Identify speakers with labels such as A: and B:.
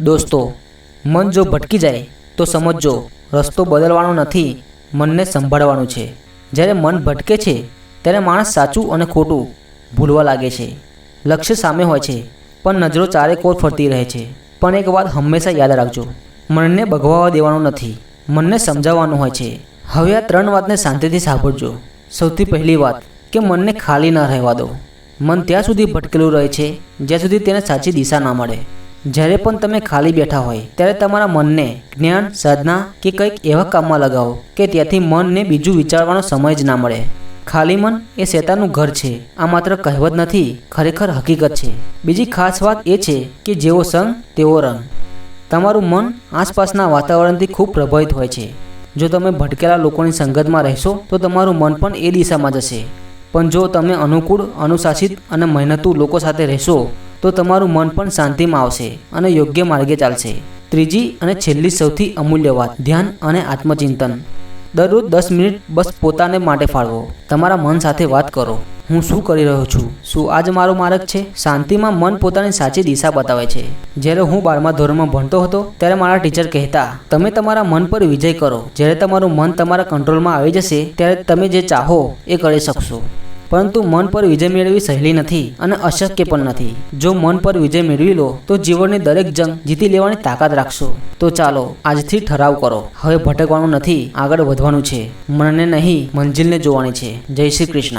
A: દોસ્તો, મન જો ભટકી જાય, તો સમજજો, રસ્તો બદલવાનો નથી, મનને સંભાળવાનું છે. જ્યારે મન ભટકે છે, ત્યારે માણસ સાચું અને ખોટું ભૂલવા લાગે છે. લક્ષ્ય સામે હોય છે, પણ નજરો ચારે કોર ફરતી રહે છે. પણ એક વાત હંમેશા યાદ રાખજો, મનને બગવાવા દેવાનું નથી, મનને સમજાવવાનું હોય છે. હવે આ ત્રણ વાતને શાંતિથી સાંભળજો. સૌથી પહેલી વાત, કે મનને ખાલી ન રહેવા દો. મન ત્યાં સુધી ભટકેલું રહે છે, જ્યાં સુધી તેને સાચી દિશા ના મળે. જ્યારે પણ તમે ખાલી બેઠા હોય, ત્યારે તમારા મનને જ્ઞાન, સાધના કે કંઈક એવા કામમાં લગાવો કે ત્યાંથી મનને બીજું વિચારવાનો સમય જ ના મળે. ખાલી મન એ શેતાનનું ઘર છે. આ માત્ર કહેવત નથી, ખરેખર હકીકત છે. બીજી ખાસ વાત એ છે કે જેવો સંગ, તેવો રંગ. તમારું મન આસપાસના વાતાવરણથી ખૂબ પ્રભાવિત હોય છે. જો તમે ભટકેલા લોકોની સંગતમાં રહેશો, તો તમારું મન પણ એ દિશામાં જશે. પણ જો તમે અનુકૂળ, અનુશાસિત અને મહેનતુ લોકો સાથે રહેશો તો તમારું મન પણ શાંતિમાં આવશે અને યોગ્ય માર્ગે ચાલશે. ત્રીજી અને છેલ્લી સૌથી અમૂલ્ય વાત, ધ્યાન અને આત્મચિંતન. દરરોજ દસ મિનિટ બસ પોતાને માટે ફાળવો. તમારા મન સાથે વાત કરો. હું શું કરી રહ્યો છું? શું આજ મારો માર્ગ છે? શાંતિમાં મન પોતાની સાચી દિશા બતાવે છે. જ્યારે હું બારમા ધોરણમાં ભણતો હતો, ત્યારે મારા ટીચર કહેતા, તમે તમારા મન પર વિજય કરો. જ્યારે તમારું મન તમારા કંટ્રોલમાં આવી જશે, ત્યારે તમે જે ચાહો, એ કરી શકશો. પરંતુ મન પર વિજય મેળવી સહેલી નથી અને અશક્ય પણ નથી. જો મન પર વિજય મેળવી લો, તો જીવનની દરેક જંગ જીતી લેવાની તાકાત રાખશો. તો ચાલો, આજથી ઠરાવ કરો. હવે ભટકવાનું નથી, આગળ વધવાનું છે. મનને નહીં, મંજિલને જોવાની છે. જય શ્રી કૃષ્ણ.